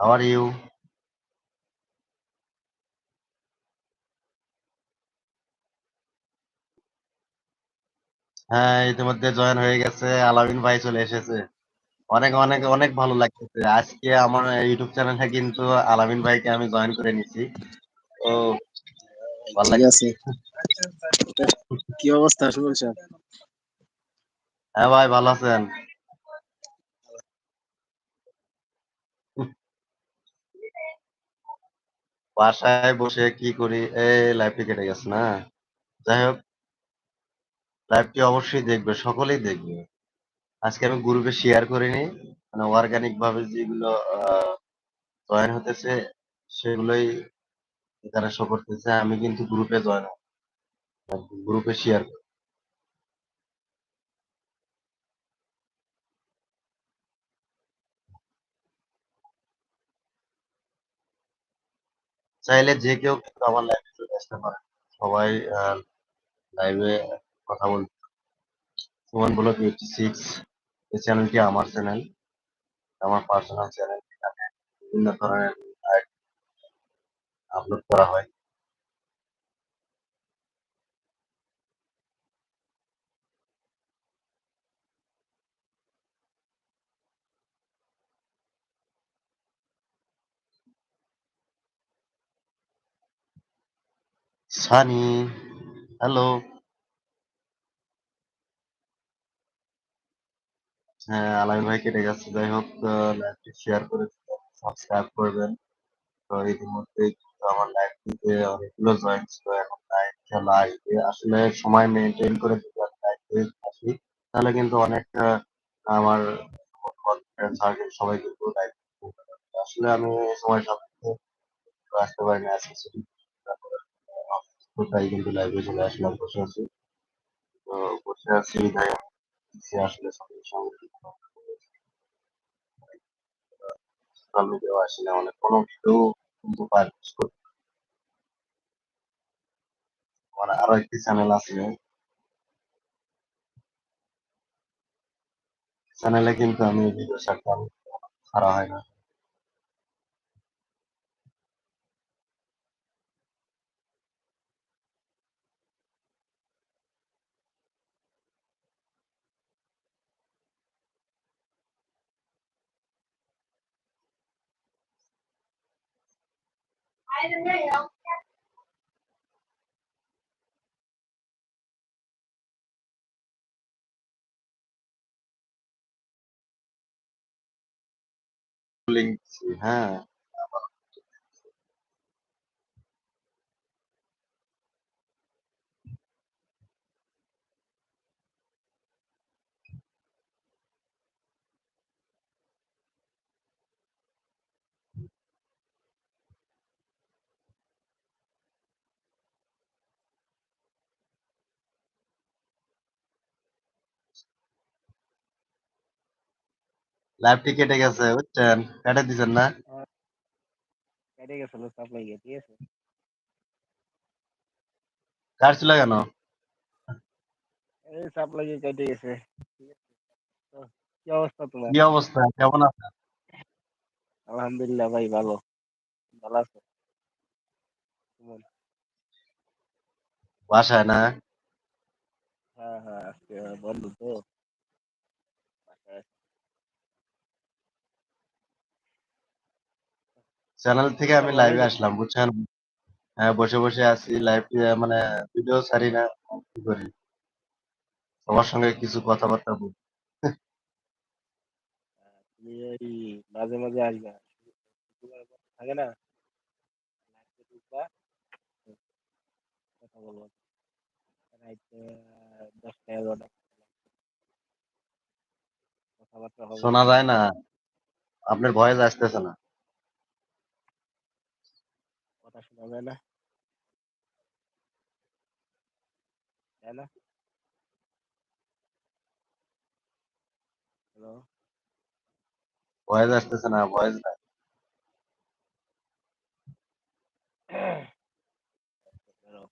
How are you? হ্যাঁ ইতিমধ্যে join হয়ে গেছে। আলামিন ভাই চলে এসেছে। অনেক অনেক অনেক ভালো লাগতেছে। আজকে আমার ইউটিউব চ্যানেলে কিন্তু আলামিন ভাইকে আমি জয়েন করে নিছি। তো ভালো লাগছে। কি অবস্থা? সাহেব হ্যাঁ ভাই ভালো আছেন। বাসায় বসে কি করি? এই লাইভটি কেটে গেছে না। যাই হোক লাইভটি অবশ্যই দেখবে, সকলেই দেখবে। আজকে আমি গ্রুপে শেয়ার করিনি। মানে অর্গানিক ভাবে যেগুলো জয়েন হতেছে, সেগুলোই তারা শো করতেছে। আমি কিন্তু গ্রুপে জয়েন গ্রুপে শেয়ার চাইলে যে কেউ কিন্তু আমার লাইভে চলে আসতে পারে। সবাই লাইভে কথা বলতে সুমন ব্লক এইটি সিক্স এই চ্যানেলটি আমার চ্যানেল আমার পার্সোনাল চ্যানেল এখানে বিভিন্ন ধরনের আপলোড করা হয়। Sunny, hello. হ্যাঁ আলামিন ভাই কেটে গেছে। যাই হোক লাইভটি শেয়ার করে সাবস্ক্রাইব করবেন। তো আমার লাইভটিতে অনেকগুলো জয়েন ছিল, এখন লাইভ আসবে আসলে সময় মেনটেন করে যদি আমি লাইভে আসি, তাহলে কিন্তু অনেকটা আমার সবাই কিন্তু লাইভ আসলে আমি সময় সাপেক্ষে আসতে পারি না তাই কিন্তু লাইভে চলে আসলাম, বসে আছি। তো বসে আছি সে আসলে সঙ্গে সঙ্গে সোশ্যাল মিডিয়াও আসি না অনেক কোনো ভিডিও কিন্তু করতে মানে আরও একটি চ্যানেল আছে। চ্যানেলে কিন্তু আমি ভিডিও ছাড়তাম ছাড়া হয় না। Hai. লাইভটি কেটে গেছে বুঝছেন? কেটে দিছেন না? কেটে গেছিল সাপ্লাই গিয়ে ঠিক আছে? কাটছিল কেন? এই সাপ্লাই গিয়ে কেটে গেছে কি অবস্থা তোমার? কি অবস্থা? কেমন আছো? আলহামদুলিল্লাহ ভাই ভালো। ভালো আছো? বাসায় না? হ্যাঁ হ্যাঁ আজকে বন্ধু তো। বাসায় চ্যানেল থেকে আমি লাইভে আসলাম বুঝছেন? হ্যাঁ বসে বসে আছি লাইভ মানে ভিডিও ছাড়ি না কি করি? সবার সঙ্গে কিছু কথাবার্তা বলি। তুমি ওই মাঝে মাঝে আসবা থাকে না? কথা বলব। দশটা এগারোটা। কথাবার্তা হবে। শোনা যায় না আপনার ভয়েস আসতেছে না। কথা শোনা যায় না তাই না হ্যালো ভয়েস আসতেছে না ভয়েস হ্যালো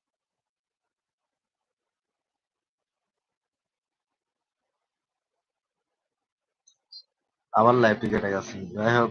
আবার লাইভটি কেটে গেছে যাই হোক